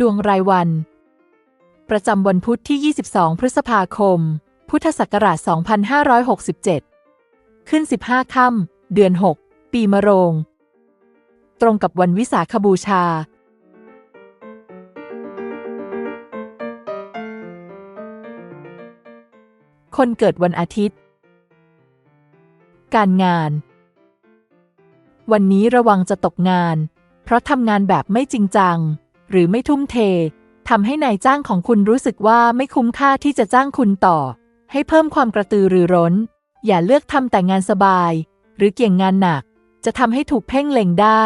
ดวงรายวัน ประจำวันพุธที่ 22 พฤษภาคม พุทธศักราช 2567 ขึ้น 15 ค่ำเดือน 6 ปีมะโรง ตรงกับวันวิสาขบูชา คนเกิดวันอาทิตย์ การงาน วันนี้ระวังจะตกงาน เพราะทำงานแบบไม่จริงจัง หรือไม่ทุ่มเททำให้นายจ้างของคุณรู้สึกว่าไม่คุ้มค่าที่จะจ้างคุณต่อ ให้เพิ่มความกระตือรือร้น อย่าเลือกทำแต่งานสบาย หรือเกี่ยงงานหนัก จะทำให้ถูกเพ่งเล็งได้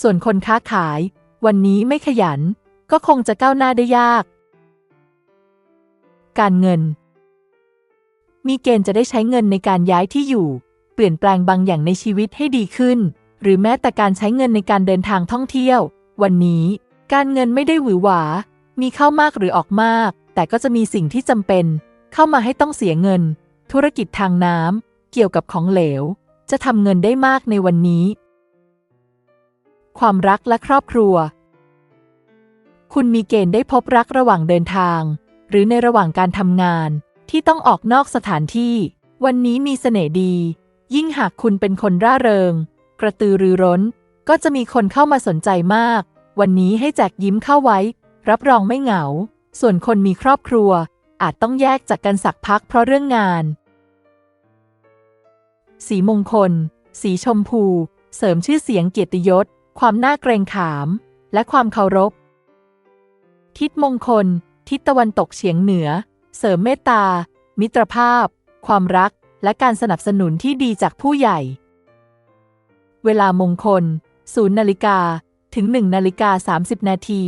ส่วนคนค้าขาย วันนี้ไม่ขยัน ก็คงจะก้าวหน้าได้ยาก การเงิน มีเกณฑ์จะได้ใช้เงินในการย้ายที่อยู่ เปลี่ยนแปลงบางอย่างในชีวิตให้ดีขึ้น หรือแม้แต่การใช้เงินในการเดินทางท่องเที่ยว วันนี้ การเงินไม่ได้หวือหวา มีเข้ามากหรือออกมาก แต่ก็จะมีสิ่งที่จำเป็น เข้ามาให้ต้องเสียเงิน ธุรกิจทางน้ำเกี่ยวกับของเหลว จะทำเงินได้มากในวันนี้ ความรักและครอบครัว คุณมีเกณฑ์ได้พบรักระหว่างเดินทาง หรือในระหว่างการทำงานที่ต้องออกนอกสถานที่ วันนี้มีเสน่ห์ดี ยิ่งหากคุณเป็นคนร่าเริง กระตือรือร้น ก็จะมีคนเข้ามาสนใจมาก วันนี้ให้แจกยิ้มเข้าไว้ รับรองไม่เหงา ส่วนคนมีครอบครัว อาจต้องแยกจากกันสักพักเพราะเรื่องงาน สีมงคล สีชมพู เสริมชื่อเสียงเกียรติยศ ความน่าเกรงขาม และความเคารพ ทิศมงคล ทิศตะวันตกเฉียงเหนือ เสริมเมตตา มิตรภาพ ความรัก และการสนับสนุนที่ดีจากผู้ใหญ่ เวลามงคล0นาฬิกา ถึง 1 นาฬิกา 30 นาที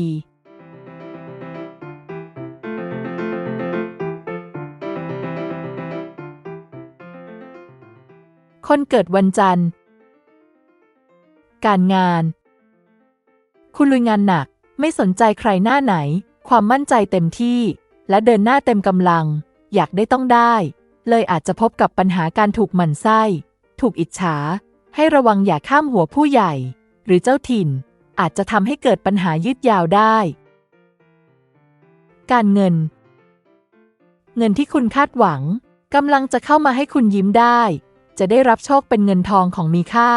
คนเกิดวันจันทร์ การงาน คุณลุยงานหนัก ไม่สนใจใครหน้าไหน ความมั่นใจเต็มที่ และเดินหน้าเต็มกำลัง อยากได้ต้องได้ เลยอาจจะพบกับปัญหาการถูกหมั่นไส้ ถูกอิจฉา ให้ระวังอย่าข้ามหัวผู้ใหญ่ หรือเจ้าถิ่น อาจจะทำให้เกิดปัญหายืดยาวได้ การเงิน เงินที่คุณคาดหวังกำลังจะเข้ามาให้คุณยิ้มได้ จะได้รับโชคเป็นเงินทองของมีค่า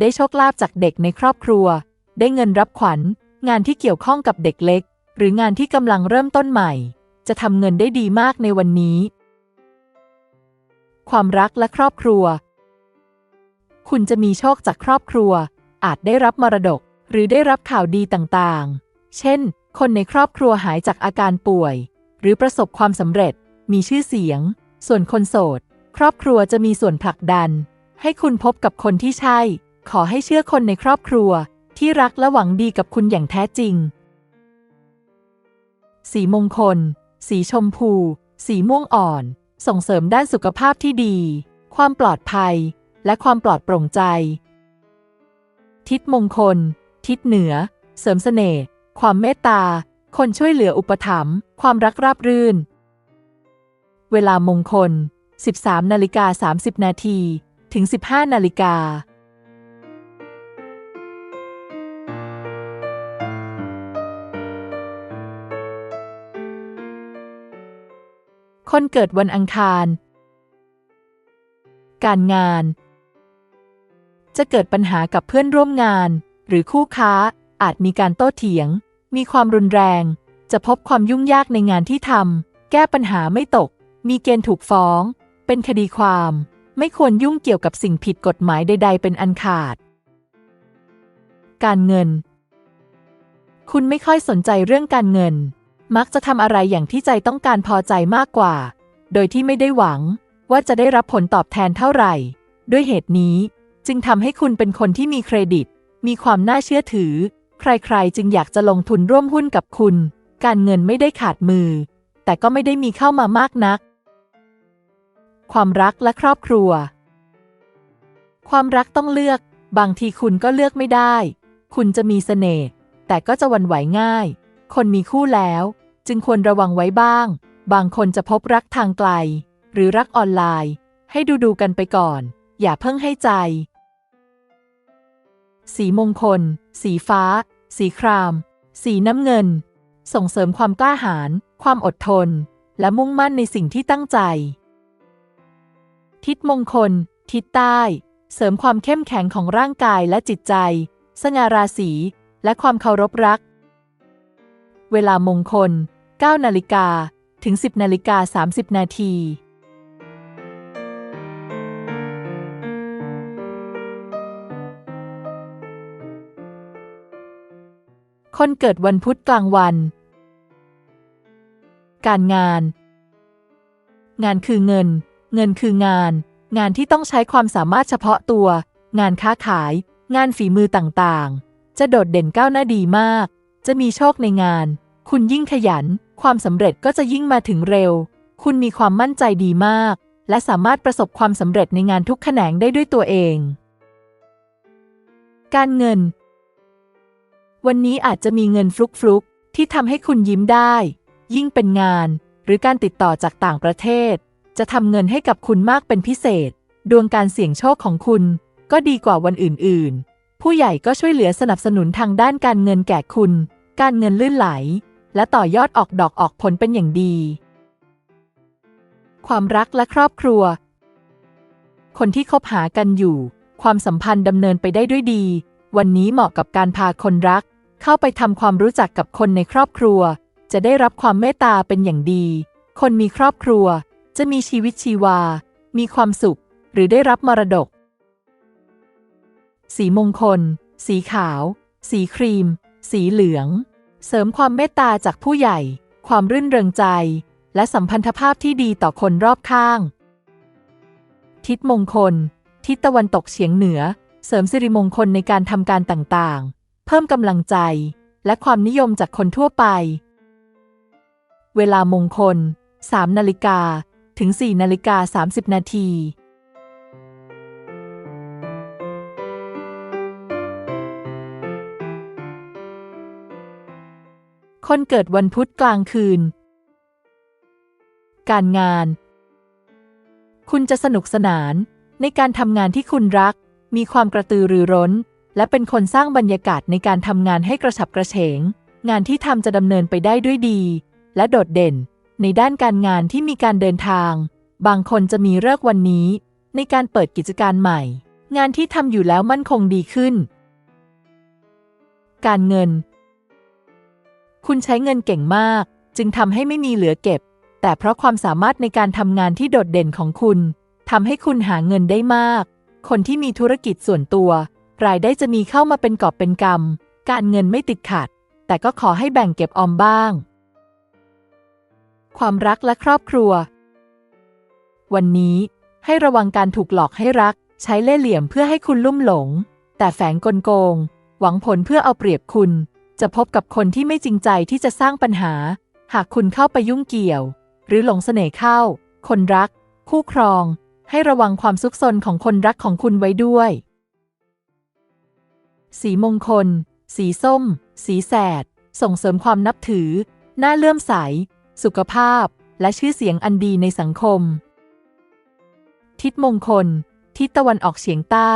ได้โชคลาภจากเด็กในครอบครัว ได้เงินรับขวัญ งานที่เกี่ยวข้องกับเด็กเล็ก หรืองานที่กำลังเริ่มต้นใหม่ จะทำเงินได้ดีมากในวันนี้ ความรักและครอบครัว คุณจะมีโชคจากครอบครัว อาจได้รับมรดก หรือได้รับข่าวดีต่างๆ เช่น คนในครอบครัวหายจากอาการป่วย หรือประสบความสำเร็จ มีชื่อเสียง ส่วนคนโสด ครอบครัวจะมีส่วนผลักดัน ให้คุณพบกับคนที่ใช่ ขอให้เชื่อคนในครอบครัว ที่รักและหวังดีกับคุณอย่างแท้จริง สีมงคล สีชมพู สีม่วงอ่อน ส่งเสริมด้านสุขภาพที่ดี ความปลอดภัย และความปลอดโปร่งใจ ทิศมงคล ทิศเหนือ เสริมเสน่ห์ความเมตตา คนช่วยเหลืออุปถัมภ์ความรักราบรื่น เวลามงคล 13นาฬิกา30 นาทีถึง 15นาฬิกาคนเกิดวันอังคาร การงาน จะเกิดปัญหากับเพื่อนร่วมงาน หรือคู่ค้าอาจมีการโต้เถียง มีความรุนแรง จะพบความยุ่งยากในงานที่ทำแก้ปัญหาไม่ตก มีเกณฑ์ถูกฟ้อง เป็นคดีความ ไม่ควรยุ่งเกี่ยวกับสิ่งผิดกฎหมายใด ๆ เป็นอันขาด การเงิน คุณไม่ค่อยสนใจเรื่องการเงิน มักจะทำอะไรอย่างที่ใจต้องการพอใจมากกว่า โดยที่ไม่ได้หวัง ว่าจะได้รับผลตอบแทนเท่าไหร่ ด้วยเหตุนี้จึงทำให้คุณเป็นคนที่มีเครดิต มีความน่าเชื่อถือ ใครๆ จึงอยากจะลงทุนร่วมหุ้นกับคุณ การเงินไม่ได้ขาดมือ แต่ก็ไม่ได้มีเข้ามามากนัก ความรักและครอบครัว ความรักต้องเลือก บางทีคุณก็เลือกไม่ได้ คุณจะมีเสน่ห์แต่ก็จะวันไหวง่าย คนมีคู่แล้ว จึงควรระวังไว้บ้าง บางคนจะพบรักทางไกล หรือรักออนไลน์ ให้ดูดูกันไปก่อน อย่าเพิ่งให้ใจ สีมงคล สีฟ้า สีคราม สีน้ำเงิน ส่งเสริมความกล้าหาญ ความอดทน และมุ่งมั่นในสิ่งที่ตั้งใจ ทิศมงคล ทิศใต้ เสริมความเข้มแข็งของร่างกายและจิตใจ สง่าราศี และความเคารพรัก เวลามงคล9นาฬิกาถึง 10นาฬิกา30นาที คนเกิดวันพุธกลางวัน การงาน งานคือเงิน เงินคืองาน งานที่ต้องใช้ความสามารถเฉพาะตัว งานค้าขาย งานฝีมือต่างๆ จะโดดเด่นก้าวหน้าดีมาก จะมีโชคในงาน คุณยิ่งขยัน ความสำเร็จก็จะยิ่งมาถึงเร็ว คุณมีความมั่นใจดีมาก และสามารถประสบความสำเร็จในงานทุกแขนงได้ด้วยตัวเอง การเงิน วันนี้อาจจะมีเงินฟลุกๆ ที่ทำให้คุณยิ้มได้ ยิ่งเป็นงาน หรือการติดต่อจากต่างประเทศ จะทำเงินให้กับคุณมากเป็นพิเศษ ดวงการเสี่ยงโชคของคุณ ก็ดีกว่าวันอื่นๆ ผู้ใหญ่ก็ช่วยเหลือสนับสนุนทางด้านการเงินแก่คุณ การเงินลื่นไหล และต่อยอดออกดอกออกผลเป็นอย่างดี ความรักและครอบครัว คนที่คบหากันอยู่ ความสัมพันธ์ดำเนินไปได้ด้วยดี วันนี้เหมาะกับการพาคนรัก เข้าไปทำความรู้จักกับคนในครอบครัว จะได้รับความเมตตาเป็นอย่างดี คนมีครอบครัว จะมีชีวิตชีวา มีความสุข หรือได้รับมรดก สีมงคล สีขาว สีครีม สีเหลือง เสริมความเมตตาจากผู้ใหญ่ ความรื่นเริงใจ และสัมพันธภาพที่ดีต่อคนรอบข้าง ทิศมงคล ทิศตะวันตกเฉียงเหนือ เสริมสิริมงคลในการทำการต่างๆ เพิ่มกำลังใจ และความนิยมจากคนทั่วไป เวลามงคล 3 นาฬิกา ถึง 4 นาฬิกา 30 นาทีคนเกิดวันพุธกลางคืน การงาน คุณจะสนุกสนานในการทำงานที่คุณรัก มีความกระตือรือร้น และเป็นคนสร้างบรรยากาศในการทำงานให้กระฉับกระเฉง งานที่ทำจะดำเนินไปได้ด้วยดี และโดดเด่น ในด้านการงานที่มีการเดินทาง บางคนจะมีเลิกวันนี้ ในการเปิดกิจการใหม่ งานที่ทำอยู่แล้วมั่นคงดีขึ้น การเงิน คุณใช้เงินเก่งมาก จึงทำให้ไม่มีเหลือเก็บ แต่เพราะความสามารถในการทำงานที่โดดเด่นของคุณทำให้คุณหาเงินได้มาก คนที่มีธุรกิจส่วนตัว รายได้จะมีเข้ามาเป็นกอบเป็นกำการเงินไม่ติดขัด แต่ก็ขอให้แบ่งเก็บออมบ้าง ความรักและครอบครัว วันนี้ให้ระวังการถูกหลอกให้รัก ใช้เล่ห์เหลี่ยมเพื่อให้คุณลุ่มหลง แต่แฝงกลโกง หวังผลเพื่อเอาเปรียบคุณ จะพบกับคนที่ไม่จริงใจที่จะสร้างปัญหา หากคุณเข้าไปยุ่งเกี่ยว หรือหลงเสน่ห์เข้า คนรัก คู่ครอง ให้ระวังความซุกซนของคนรักของคุณไว้ด้วย สีมงคล สีส้ม สีแสด ส่งเสริมความนับถือ หน้าเลื่อมใส สุขภาพ และชื่อเสียงอันดีในสังคม ทิศมงคล ทิศตะวันออกเฉียงใต้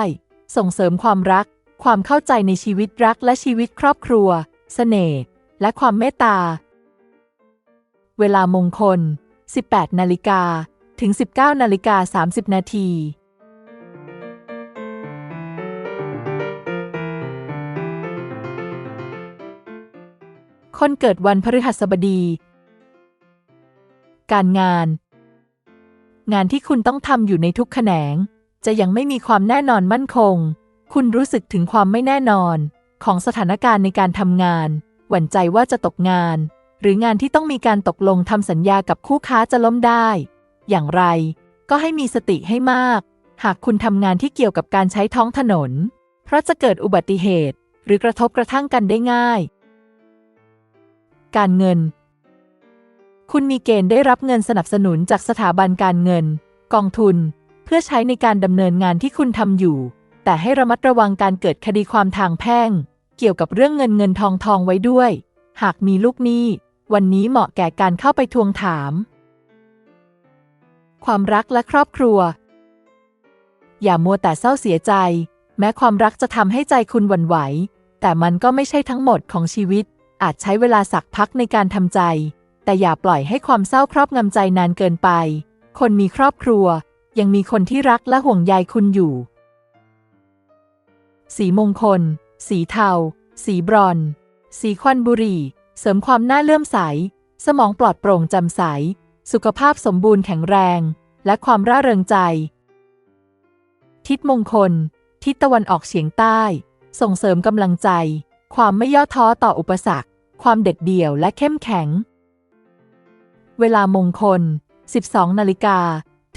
ส่งเสริมความรัก ความเข้าใจในชีวิตรักและชีวิตครอบครัวเสน่ห์และความเมตตา เวลามงคล 18 นาฬิกา ถึง 19นาฬิกา30 นาทีคนเกิดวันพฤหัสบดี การงาน งานที่คุณต้องทำอยู่ในทุกแขนง จะยังไม่มีความแน่นอนมั่นคง คุณรู้สึกถึงความไม่แน่นอน ของสถานการณ์ในการทำงาน หวั่นใจว่าจะตกงาน หรืองานที่ต้องมีการตกลงทำสัญญากับคู่ค้าจะล้มได้ อย่างไร ก็ให้มีสติให้มาก หากคุณทำงานที่เกี่ยวกับการใช้ท้องถนน เพราะจะเกิดอุบัติเหตุ หรือกระทบกระทั่งกันได้ง่าย การเงิน คุณมีเกณฑ์ได้รับเงินสนับสนุนจากสถาบันการเงิน กองทุน เพื่อใช้ในการดำเนินงานที่คุณทำอยู่ แต่ให้ระมัดระวังการเกิดคดีความทางแพ่ง เกี่ยวกับเรื่องเงินเงินทองทองไว้ด้วย หากมีลูกหนี้วันนี้เหมาะแก่การเข้าไปทวงถาม ความรักและครอบครัว อย่ามัวแต่เศร้าเสียใจ แม้ความรักจะทำให้ใจคุณหวั่นไหว แต่มันก็ไม่ใช่ทั้งหมดของชีวิต อาจใช้เวลาสักพักในการทำใจ แต่อย่าปล่อยให้ความเศร้าครอบงำใจนานเกินไป คนมีครอบครัว ยังมีคนที่รักและห่วงใยคุณอยู่ สีมงคล สีเทา สีบรอน สีควันบุรี เสริมความน่าเลื่อมใส สมองปลอดโปร่งจำใส สุขภาพสมบูรณ์แข็งแรง และความร่าเริงใจ ทิศมงคล ทิศตะวันออกเฉียงใต้ ส่งเสริมกำลังใจ ความไม่ย่อท้อต่ออุปสรรค ความเด็ดเดี่ยวและเข้มแข็ง เวลามงคล 12 นาฬิกา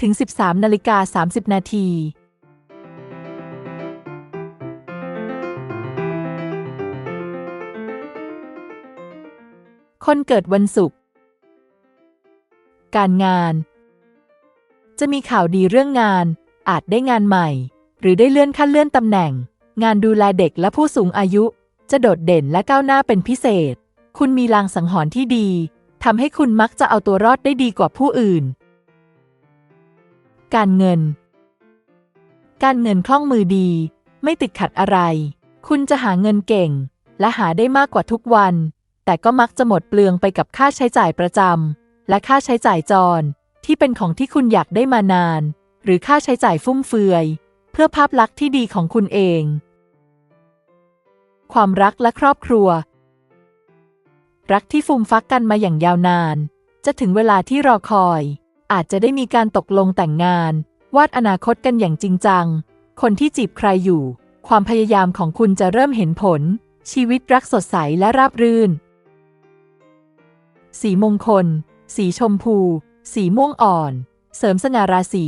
ถึง 13 นาฬิกา 30 นาทีคนเกิดวันศุกร์ การงาน จะมีข่าวดีเรื่องงาน อาจได้งานใหม่ หรือได้เลื่อนขั้นเลื่อนตำแหน่ง งานดูแลเด็กและผู้สูงอายุ จะโดดเด่นและก้าวหน้าเป็นพิเศษ คุณมีลางสังหรณ์ที่ดีทำให้คุณมักจะเอาตัวรอดได้ดีกว่าผู้อื่น การเงิน การเงินคล่องมือดี ไม่ติดขัดอะไร คุณจะหาเงินเก่ง และหาได้มากกว่าทุกวัน แต่ก็มักจะหมดเปลืองไปกับค่าใช้จ่ายประจำ และค่าใช้จ่ายจรที่เป็นของที่คุณอยากได้มานาน หรือค่าใช้จ่ายฟุ่มเฟือย เพื่อภาพลักษณ์ที่ดีของคุณเอง ความรักและครอบครัว รักที่ฟูมฟักกันมาอย่างยาวนาน จะถึงเวลาที่รอคอย อาจจะได้มีการตกลงแต่งงาน วาดอนาคตกันอย่างจริงจัง คนที่จีบใครอยู่ ความพยายามของคุณจะเริ่มเห็นผล ชีวิตรักสดใสและราบรื่น สีมงคล สีชมพู สีม่วงอ่อน เสริมสง่าราศี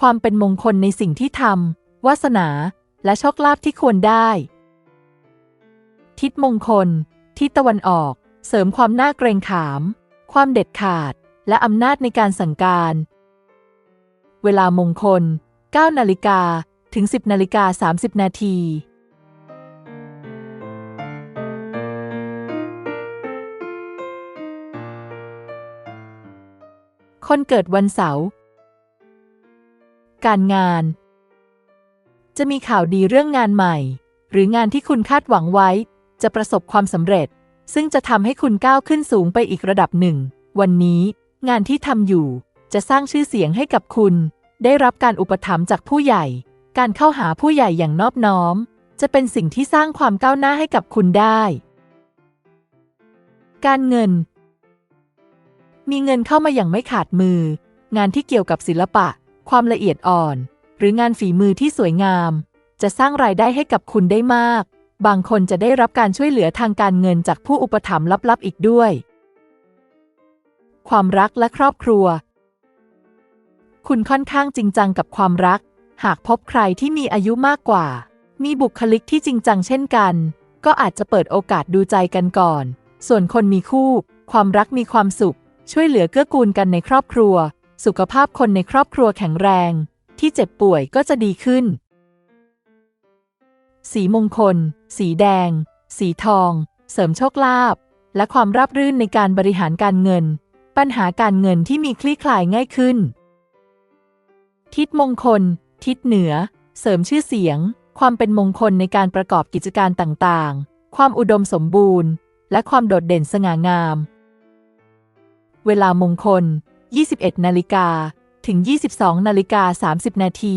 ความเป็นมงคลในสิ่งที่ทำวาสนา และโชคลาภที่ควรได้ ทิศมงคล ทิศตะวันออก เสริมความน่าเกรงขาม ความเด็ดขาด และอำนาจในการสั่งการ เวลามงคล9นาฬิกาถึง 10นาฬิกา30นาที คนเกิดวันเสาร์ การงาน จะมีข่าวดีเรื่องงานใหม่ หรืองานที่คุณคาดหวังไว้ จะประสบความสำเร็จ ซึ่งจะทำให้คุณก้าวขึ้นสูงไปอีกระดับหนึ่ง วันนี้ งานที่ทำอยู่ จะสร้างชื่อเสียงให้กับคุณ ได้รับการอุปถัมภ์จากผู้ใหญ่ การเข้าหาผู้ใหญ่อย่างนอบน้อม จะเป็นสิ่งที่สร้างความก้าวหน้าให้กับคุณได้ การเงิน มีเงินเข้ามาอย่างไม่ขาดมือ งานที่เกี่ยวกับศิลปะ ความละเอียดอ่อน หรืองานฝีมือที่สวยงาม จะสร้างรายได้ให้กับคุณได้มาก บางคนจะได้รับการช่วยเหลือทางการเงินจากผู้อุปถัมภ์ลับๆอีกด้วย ความรักและครอบครัว คุณค่อนข้างจริงจังกับความรัก หากพบใครที่มีอายุมากกว่า มีบุคลิกที่จริงจังเช่นกัน ก็อาจจะเปิดโอกาสดูใจกันก่อน ส่วนคนมีคู่ ความรักมีความสุข ช่วยเหลือเกื้อกูลกันในครอบครัว สุขภาพคนในครอบครัวแข็งแรง ที่เจ็บป่วยก็จะดีขึ้น สีมงคล สีแดง สีทอง เสริมโชคลาภและความราบรื่นในการบริหารการเงิน ปัญหาการเงินที่มีคลี่คลายง่ายขึ้น ทิศมงคล ทิศเหนือ เสริมชื่อเสียง ความเป็นมงคลในการประกอบกิจการต่างๆ ความอุดมสมบูรณ์ และความโดดเด่นสง่างาม เวลามงคล 21 นาฬิกา ถึง 22 นาฬิกา 30 นาที